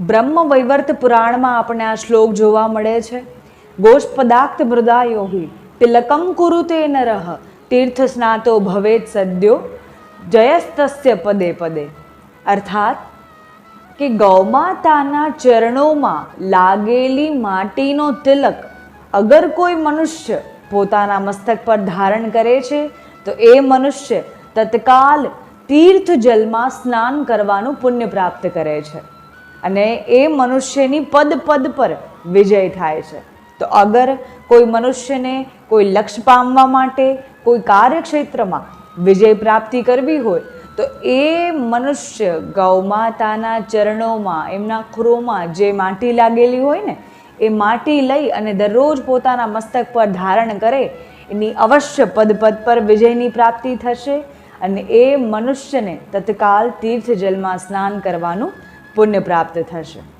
બ્રહ્મ વૈવર્ત પુરાણમાં આપણને આ શ્લોક જોવા મળે છે. ગોષ્પદાક્ત મૃદાયો હિ, તિલકમ કુરુતે નરહ, તીર્થ સ્નાતો ભવેત સદ્યો, જયસ્તસ્ય પદે પદે. અર્થાત કે ગૌમાતાના ચરણોમાં લાગેલી માટીનો તિલક, અગર કોઈ મનુષ્ય પોતાના મસ્તક પર ધારણ કરે છે, તો એ મનુષ્ય તત્કાલ તીર્થ જલમાં સ્નાન કરવાનું પુણ્ય પ્રાપ્ત કરે છે. અને એ મનુષ્યની પદ પદ પર વિજય થાય છે. તો અગર કોઈ મનુષ્યને કોઈ લક્ષ્ય પામવા માટે, કોઈ કાર્યક્ષેત્રમાં વિજય પ્રાપ્તિ કરવી હોય, તો એ મનુષ્ય ગૌમાતાના ચરણોમાં, એમના ખુરોમાં જે માટી લાગેલી હોય ને, એ માટી લઈ અને દરરોજ પોતાના મસ્તક પર ધારણ કરે, એની અવશ્ય પદ પદ પર વિજયની પ્રાપ્તિ થશે અને એ મનુષ્યને તત્કાલ તીર્થ જલમાં સ્નાન કરવાનું પુણ્ય પ્રાપ્ત થશે.